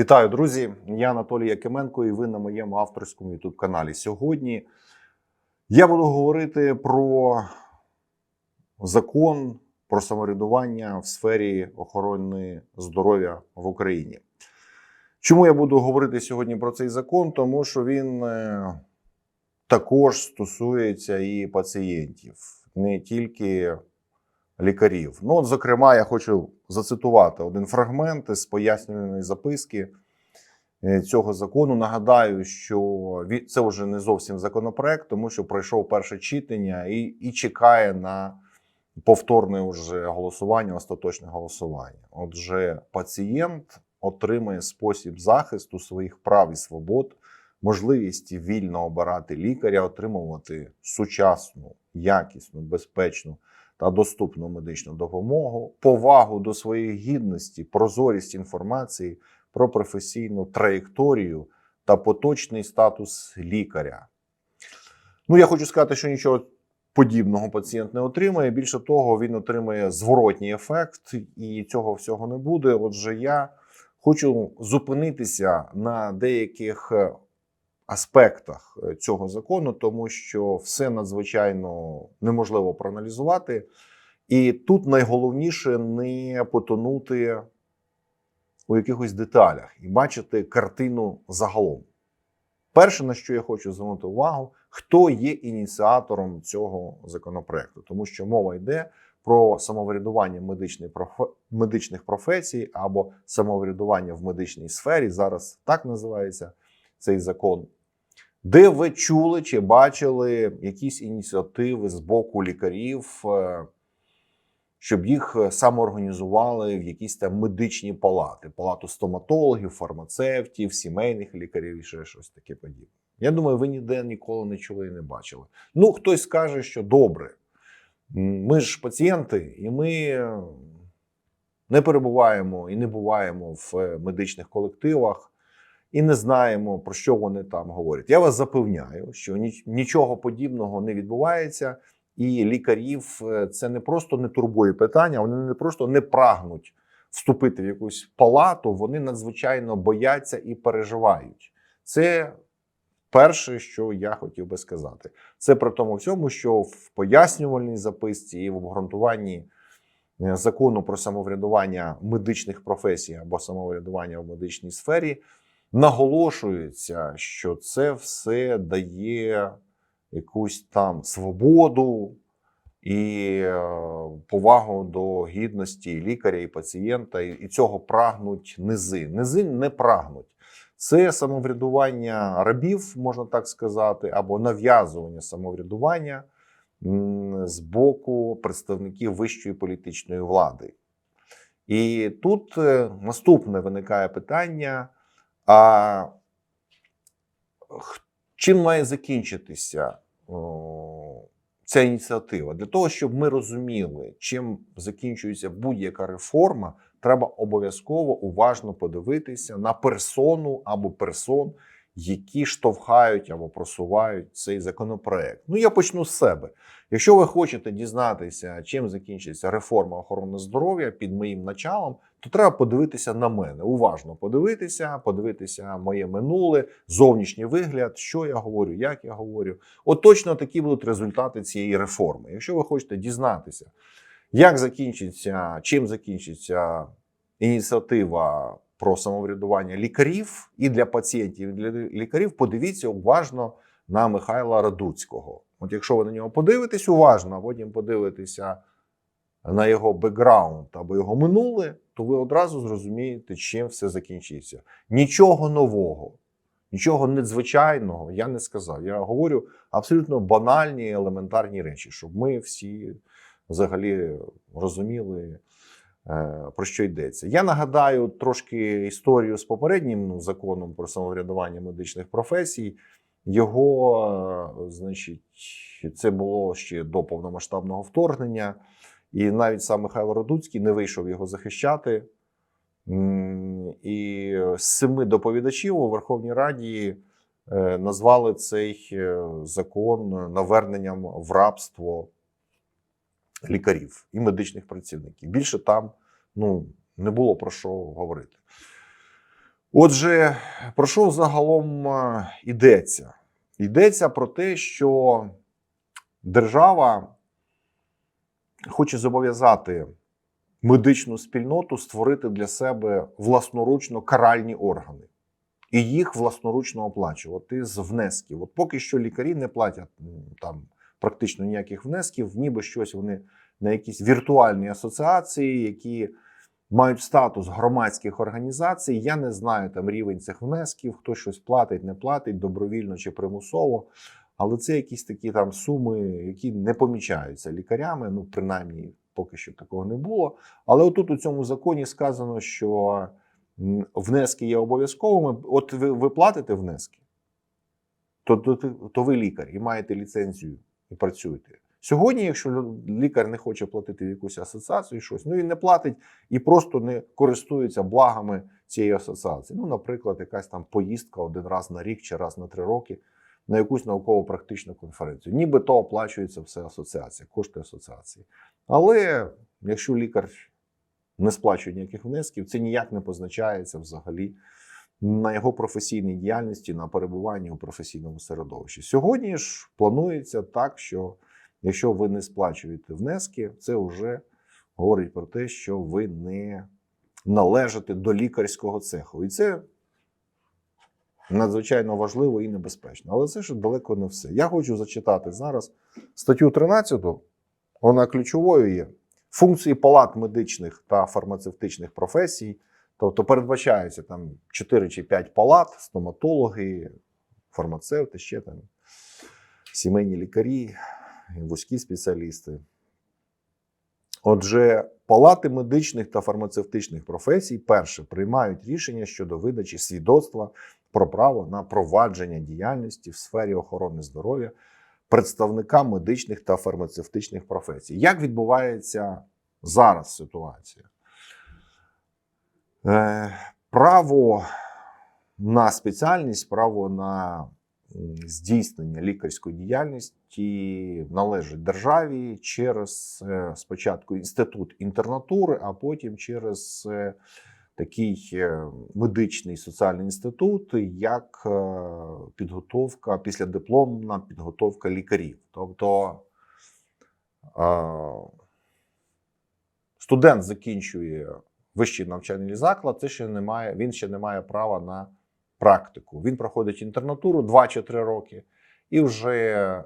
Вітаю, друзі! Я Анатолій Якименко, і ви на моєму авторському youtube каналі. Сьогодні я буду говорити про закон про самоврядування в сфері охорони здоров'я в Україні. Чому я буду говорити сьогодні про цей закон? Тому що він е, також стосується і пацієнтів, не тільки лікарів. Ну, от, зокрема, я хочу зацитувати один фрагмент з пояснювальної записки е, цього закону. Нагадаю, що це вже не зовсім законопроект, тому що пройшов перше читання і, і чекає на повторне уже голосування, остаточне голосування. Отже, пацієнт отримає спосіб захисту своїх прав і свобод, можливість вільно обирати лікаря, отримувати сучасну, якісну, безпечну та доступну медичну допомогу, повагу до своєї гідності, прозорість інформації про професійну траєкторію та поточний статус лікаря. Ну, я хочу сказати, що нічого подібного пацієнт не отримає. Більше того, він отримає зворотній ефект, і цього всього не буде. Отже, я хочу зупинитися на деяких аспектах е, цього закону, тому що все надзвичайно неможливо проаналізувати. І тут найголовніше не потонути у якихось деталях і бачити картину загалом. Перше, на що я хочу звернути увагу, хто є ініціатором цього законопроекту, тому що мова йде про самоврядування медичних професій або самоврядування в медичній сфері. Зараз так називається цей закон. Де ви чули чи бачили якісь ініціативи з боку лікарів, е, щоб їх е, самоорганізували в якісь там медичні палати, палату стоматологів, фармацевтів, сімейних лікарів і ще щось таке подібне. Я думаю, ви ніде ніколи не чули і не бачили. Ну, хтось скаже, що добре. Ми ж пацієнти, і ми е, не перебуваємо і не буваємо в медичних колективах і не знаємо, про що вони там говорять. Я вас запевняю, що нічого подібного не відбувається, і лікарів е, це не просто не турбує питання, вони не просто не прагнуть вступити в якусь палату, вони надзвичайно бояться і переживають. Це перше, що я хотів би сказати. Це при тому всьому, що в пояснювальній записці і в обґрунтуванні е, закону про самоврядування медичних професій або самоврядування в медичній сфері наголошується, що це все дає якусь там свободу і е, повагу до гідності лікаря і пацієнта, і цього прагнуть низи. Низи не прагнуть. Це самоврядування рабів, можна так сказати, або нав'язування самоврядування з боку представників вищої політичної влади. І тут е, наступне виникає питання: а чим має закінчитися ця ініціатива? Для того, щоб ми розуміли, чим закінчується будь-яка реформа, треба обов'язково уважно подивитися на персону або персон, які штовхають або просувають цей законопроект. Ну, я почну з себе. Якщо ви хочете дізнатися, чим закінчиться реформа охорони здоров'я під моїм началом, то треба подивитися на мене, уважно подивитися, подивитися моє минуле, зовнішній вигляд, що я говорю, як я говорю. От точно такі будуть результати цієї реформи. Якщо ви хочете дізнатися, як закінчиться, чим закінчиться ініціатива про самоврядування лікарів і для пацієнтів, і для лікарів, подивіться уважно на Михайла Радуцького. От якщо ви на нього подивитесь уважно, а потім подивитеся на його бекграунд або його минуле, то ви одразу зрозумієте, чим все закінчиться. Нічого нового, нічого надзвичайного я не сказав. Я говорю абсолютно банальні, елементарні речі, щоб ми всі взагалі розуміли, про що йдеться. Я нагадаю трошки історію з попереднім ну, законом про самоврядування медичних професій. Його, е, значить, це було ще до повномасштабного вторгнення, і навіть сам Михайло Радуцький не вийшов його захищати. І семи доповідачів у Верховній Раді е, назвали цей е, закон наверненням в рабство лікарів і медичних працівників. Більше там ну, не було про що говорити. Отже, про що загалом е, йдеться? Йдеться про те, що держава хоче зобов'язати медичну спільноту створити для себе власноручно каральні органи і їх власноручно оплачувати з внесків. От поки що лікарі не платять там практично ніяких внесків, ніби щось вони на якісь віртуальні асоціації, які мають статус громадських організацій. Я не знаю там рівень цих внесків, хто щось платить, не платить, добровільно чи примусово. Але це якісь такі там суми, які не помічаються лікарями. Ну, принаймні, поки що такого не було. Але отут у цьому законі сказано, що внески є обов'язковими. От ви, ви платите внески, то, то, то ви лікар і маєте ліцензію і працюєте. Сьогодні, якщо лікар не хоче платити в якусь асоціацію, щось, ну він не платить і просто не користується благами цієї асоціації. Ну, наприклад, якась там поїздка один раз на рік чи раз на три роки на якусь науково-практичну конференцію. Нібито оплачується все асоціація, кошти асоціації. Але якщо лікар не сплачує ніяких внесків, це ніяк не позначається взагалі на його професійній діяльності, на перебуванні у професійному середовищі. Сьогодні ж планується так, що якщо ви не сплачуєте внески, це вже говорить про те, що ви не належите до лікарського цеху. І це надзвичайно важливо і небезпечно. Але це ж далеко не все. Я хочу зачитати зараз статтю 13, вона ключовою є. Функції палат медичних та фармацевтичних професій. Тобто передбачається там 4 чи 5 палат, стоматологи, фармацевти, ще там сімейні лікарі, вузькі спеціалісти. Отже, палати медичних та фармацевтичних професій перше приймають рішення щодо видачі свідоцтва про право на провадження діяльності в сфері охорони здоров'я представника медичних та фармацевтичних професій. Як відбувається зараз ситуація? Е, право на спеціальність, право на здійснення лікарської діяльності належить державі через е, спочатку інститут інтернатури, а потім через е, такий медичний соціальний інститут, як підготовка післядипломна підготовка лікарів. Тобто студент закінчує вищий навчальний заклад, це ще не має, він ще не має права на практику. Він проходить інтернатуру 2 чи 3 роки, і вже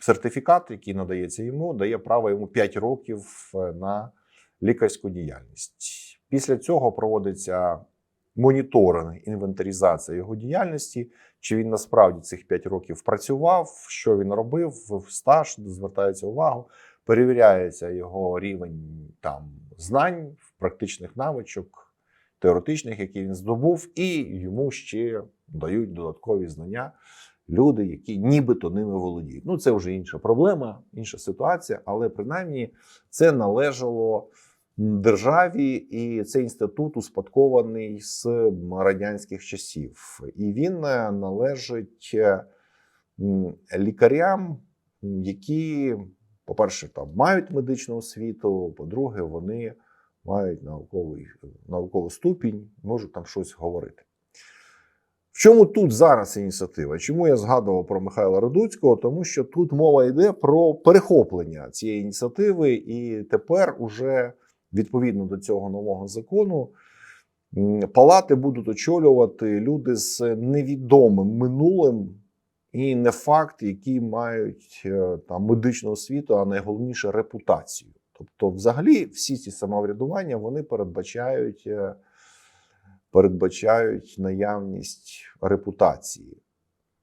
сертифікат, який надається йому, дає право йому 5 років е, на лікарську діяльність. Після цього проводиться моніторинг, інвентаризація його діяльності, чи він насправді цих 5 років працював, що він робив, стаж звертається увагу, перевіряється його рівень там знань, практичних навичок, теоретичних, які він здобув, і йому ще дають додаткові знання люди, які нібито ними володіють. Ну, це вже інша проблема, інша ситуація, але принаймні це належало державі, і цей інститут успадкований з радянських часів. І він е, належить е, лікарям, які, по-перше, там мають медичну освіту, по-друге, вони мають науковий, науковий ступінь, можуть там щось говорити. В чому тут зараз ініціатива? Чому я згадував про Михайла Радуцького? Тому що тут мова йде про перехоплення цієї ініціативи, і тепер, уже відповідно до цього нового закону, палати будуть очолювати люди з невідомим минулим і не факт, які мають е, там медичну освіту, а найголовніше репутацію. Тобто, взагалі, всі ці самоврядування вони передбачають. е, передбачають наявність репутації.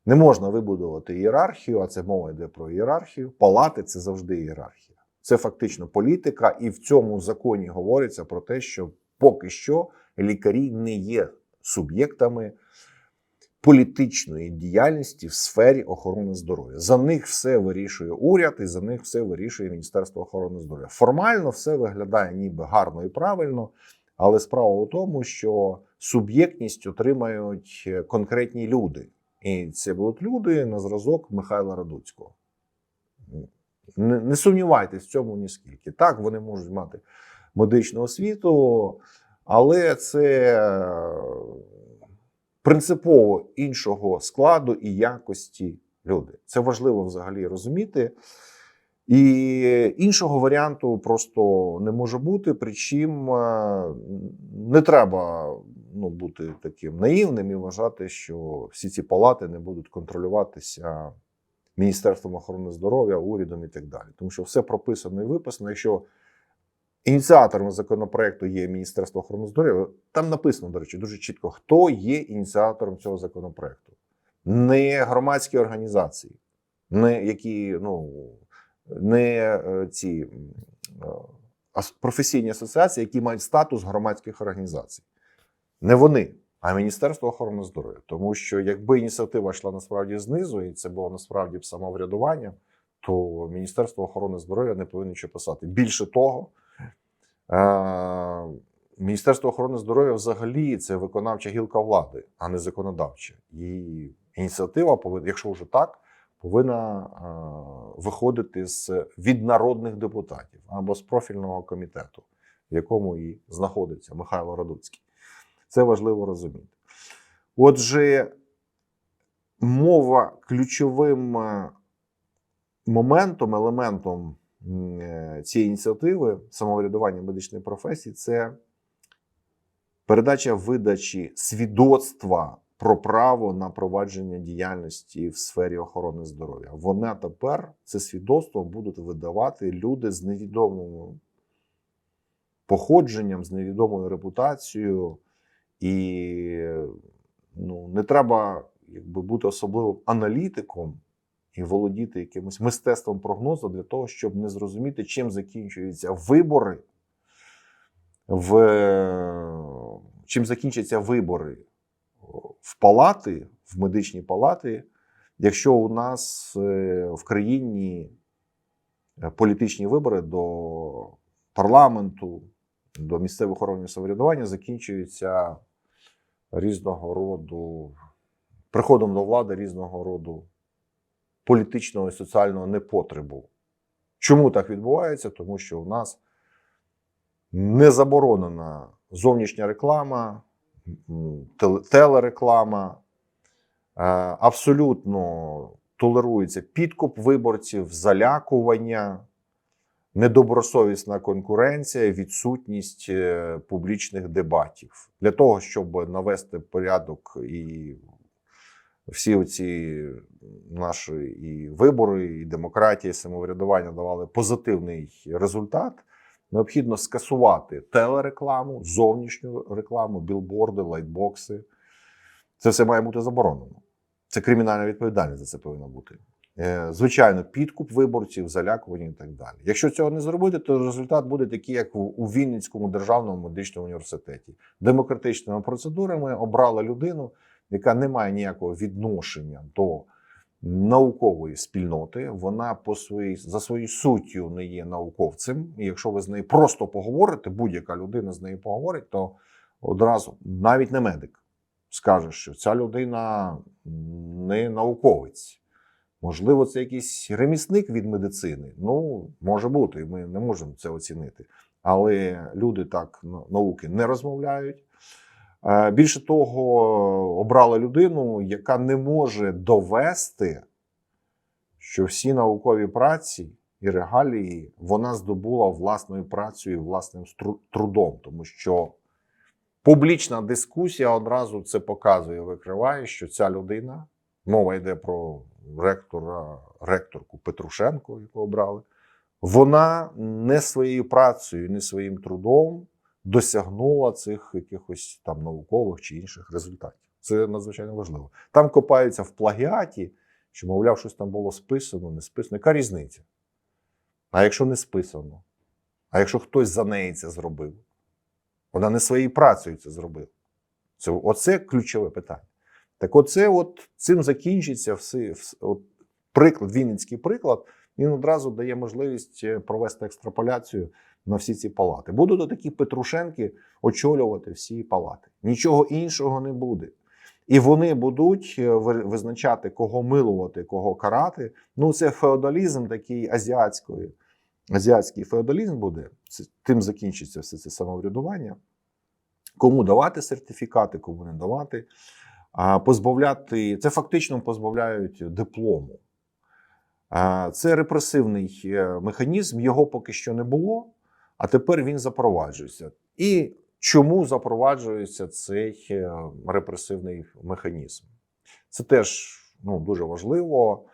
Не можна вибудувати ієрархію, а це мова йде про ієрархію. Палати це завжди ієрархія. Це фактично політика, і в цьому законі говориться про те, що поки що лікарі не є суб'єктами політичної діяльності в сфері охорони здоров'я. За них все вирішує уряд, і за них все вирішує Міністерство охорони здоров'я. Формально все виглядає ніби гарно і правильно, але справа у тому, що суб'єктність отримають е, конкретні люди. І це будуть люди на зразок Михайла Радуцького. Не, не сумнівайтесь в цьому ніскільки. Так, вони можуть мати медичну освіту, Але це е, принципово іншого складу і якості люди. Це важливо взагалі розуміти. І іншого варіанту просто не може бути. Причому е, не треба ну, бути таким наївним і вважати, що всі ці палати не будуть контролюватися Міністерством охорони здоров'я, урядом і так далі. Тому що все прописано і виписано. Якщо ініціатором законопроекту є Міністерство охорони здоров'я, там написано, до речі, дуже чітко, хто є ініціатором цього законопроекту. Не громадські організації, не які, ну, не е, ці е, професійні асоціації, які мають статус громадських організацій. Не вони, а Міністерство охорони здоров'я. Тому що якби ініціатива йшла насправді знизу, і це було насправді б самоврядування, то Міністерство охорони здоров'я не повинно нічого писати. Більше того, Міністерство охорони здоров'я взагалі це виконавча гілка влади, а не законодавча. І ініціатива повинна, якщо вже так, повинна е, виходити з від народних депутатів або з профільного комітету, в якому і знаходиться Михайло Радуцький. Це важливо розуміти. Отже, мова ключовим е, моментом, елементом е, цієї ініціативи самоврядування медичної професії це передача видачі свідоцтва про право на провадження діяльності в сфері охорони здоров'я. Вона тепер це свідоцтво будуть видавати люди з невідомим походженням, з невідомою репутацією, і ну, не треба якби, бути особливим аналітиком і володіти якимось мистецтвом прогнозу для того, щоб не зрозуміти, чим закінчуються вибори в чим закінчаться вибори в палати, в медичні палати, якщо у нас е, в країні е, політичні вибори до парламенту, до місцевих органів самоврядування закінчуються різного роду приходом до влади різного роду політичного і соціального непотребу. Чому так відбувається? Тому що у нас не заборонена зовнішня реклама, телереклама, е, абсолютно толерується підкуп виборців, залякування, недобросовісна конкуренція, відсутність е, публічних дебатів для того, щоб навести порядок і всі оці наші і вибори, і демократія, і самоврядування давали позитивний результат. Необхідно скасувати телерекламу, зовнішню рекламу, білборди, лайтбокси. Це все має бути заборонено. Це кримінальна відповідальність за це повинна бути. Е, Звичайно, підкуп виборців, залякування і так далі. Якщо цього не зробити, то результат буде такий, як у- Вінницькому державному медичному університеті. Демократичними процедурами обрали людину, яка не має ніякого відношення до наукової спільноти. Вона по своїй за своєю суттю не є науковцем. І якщо ви з нею просто поговорите, будь-яка людина з нею поговорить, то одразу навіть не медик скаже, що ця людина не науковець. Можливо, це якийсь ремісник від медицини. Ну, може бути, ми не можемо це оцінити. Але люди так науки не розмовляють. Е, Більше того, обрали людину, яка не може довести, що всі наукові праці і регалії вона здобула власною працею і власним трудом, тому що публічна дискусія одразу це показує, викриває, що ця людина, мова йде про ректора, ректорку Петрушенко, яку обрали, вона не своєю працею, не своїм трудом досягнула цих якихось там наукових чи інших результатів. Це надзвичайно важливо. Там копаються в плагіаті, що, мовляв, щось там було списано, не списано. Яка різниця? А якщо не списано? А якщо хтось за неї це зробив? Вона не своєю працею це зробила. Це, оце ключове питання. Так оце от цим закінчиться все, от приклад, Вінницький приклад, він одразу дає можливість е, провести екстраполяцію на всі ці палати. Будуть такі Петрушенки очолювати всі палати. Нічого іншого не буде. І вони будуть е, визначати, кого милувати, кого карати. Ну, це феодалізм такий азіатської. Азіатський феодалізм буде. Тим закінчиться все це самоврядування. кому давати сертифікати, кому не давати. Позбавляти це фактично позбавляють диплому. Це репресивний е, механізм, його поки що не було, а тепер він запроваджується. І чому запроваджується цей е, репресивний механізм? Це теж ну, дуже важливо,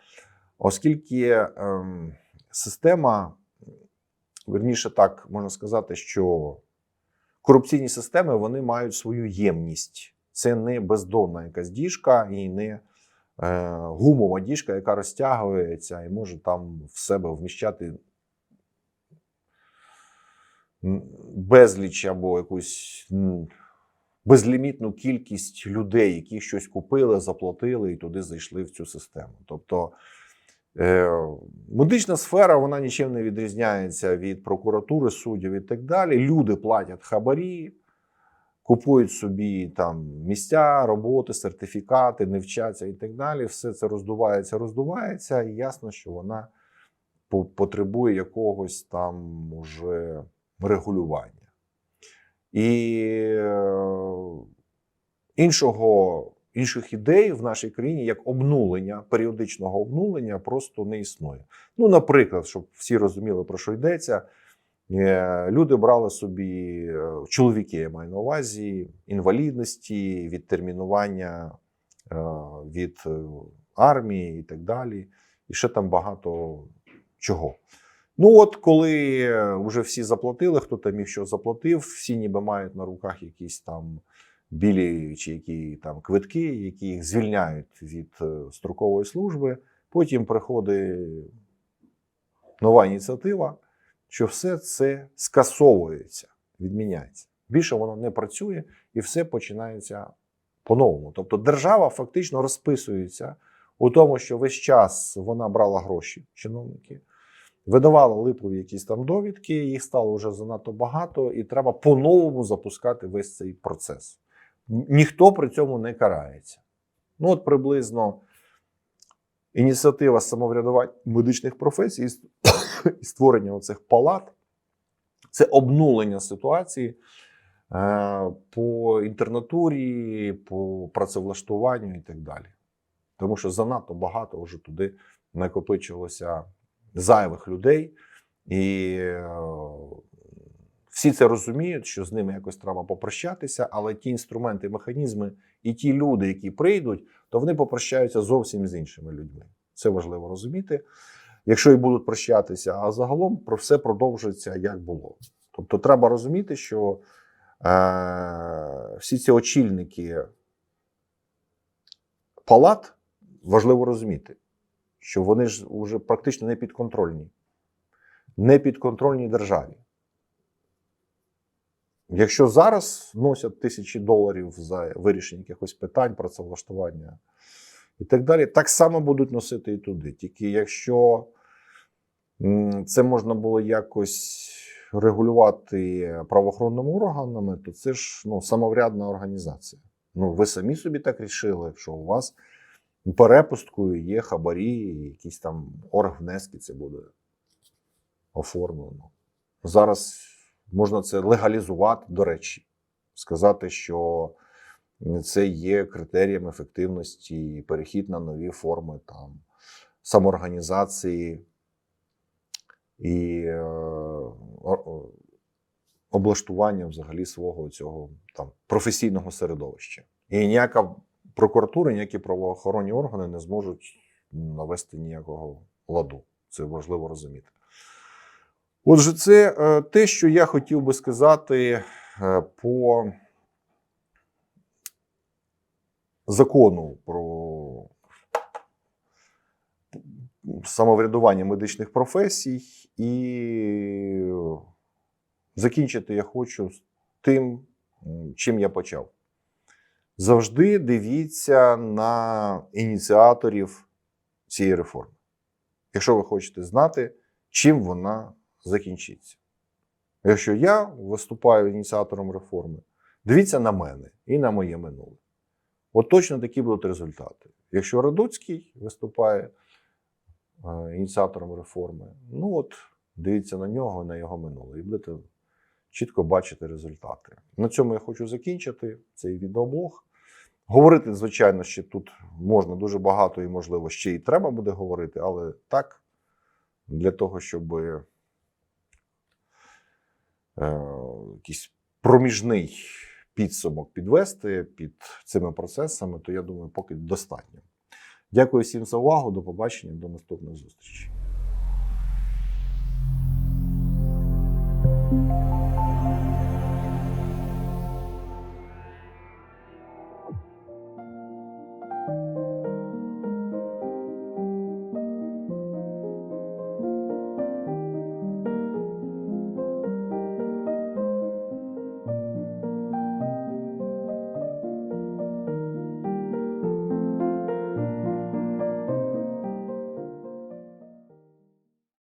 оскільки ем, система, верніше так можна сказати, що корупційні системи вони мають свою ємність. Це не бездонна якась діжка і не е, гумова діжка, яка розтягується і може там в себе вміщати безліч або якусь безлімітну кількість людей, які щось купили, заплатили і туди зайшли в цю систему. Тобто е, медична сфера вона нічим не відрізняється від прокуратури, суддів і так далі. Люди платять хабарі, купують собі там місця, роботи, сертифікати, не вчаться і так далі. Все це роздувається, роздувається, і ясно, що вона потребує якогось там уже регулювання. І е, іншого, інших ідей в нашій країні, як обнулення, періодичного обнулення, просто не існує. Ну, наприклад, щоб всі розуміли, про що йдеться, е, люди брали собі, е, чоловіки, я маю на увазі, інвалідності, відтермінування від армії і так далі. І ще там багато чого. Ну, от коли вже всі заплатили, хто там міг що заплатив, всі ніби мають на руках якісь там білі чи які там квитки, які їх звільняють від е, строкової служби. Потім приходить нова ініціатива, що все це скасовується, відміняється. Більше воно не працює і все починається по-новому. Тобто держава фактично розписується у тому, що весь час вона брала гроші, чиновники видавала липові якісь там довідки, їх стало вже занадто багато, і треба по-новому запускати весь цей процес. Ніхто при цьому не карається. Ну, от приблизно ініціатива самоврядування медичних професій і створення оцих палат це обнулення ситуації е, по інтернатурі, по працевлаштуванню і так далі. Тому що занадто багато вже туди накопичилося зайвих людей, і е, всі це розуміють, що з ними якось треба попрощатися, але ті інструменти, механізми і ті люди, які прийдуть, то вони попрощаються зовсім з іншими людьми. Це важливо розуміти. Якщо і будуть прощатися, а загалом про все продовжується як було. Тобто, треба розуміти, що е, всі ці очільники палат важливо розуміти, що вони ж вже практично не підконтрольні, не підконтрольні державі. Якщо зараз носять тисячі доларів за вирішення якихось питань, працевлаштування і так далі, так само будуть носити і туди. Тільки якщо це можна було якось регулювати правоохоронними органами, то це ж ну, самоврядна організація. Ну, ви самі собі так рішили, що у вас перепусткою є хабарі, якісь там оргвнески це буде оформлено. Зараз можна це легалізувати, до речі, сказати, що це є критерієм ефективності перехід на нові форми там, самоорганізації і е, облаштування взагалі свого цього там, професійного середовища. І ніяка прокуратура, ніякі правоохоронні органи не зможуть навести ніякого ладу. Це важливо розуміти. Отже, це е, те, що я хотів би сказати е, по закону про самоврядування медичних професій, і закінчити я хочу з тим, чим я почав. Завжди дивіться на ініціаторів цієї реформи, якщо ви хочете знати, чим вона закінчиться. Якщо я виступаю ініціатором реформи, дивіться на мене і на моє минуле. От точно такі будуть результати. Якщо Радуцький виступає е, ініціатором реформи, ну от дивіться на нього, на його минуле, і будете чітко бачити результати. На цьому я хочу закінчити цей відеоблог. Говорити, звичайно, ще тут можна дуже багато і, можливо, ще і треба буде говорити, але так, для того, щоб е, якийсь проміжний підсумок підвести під цими процесами, то я думаю, поки достатньо. Дякую всім за увагу. До побачення, до наступних зустрічей.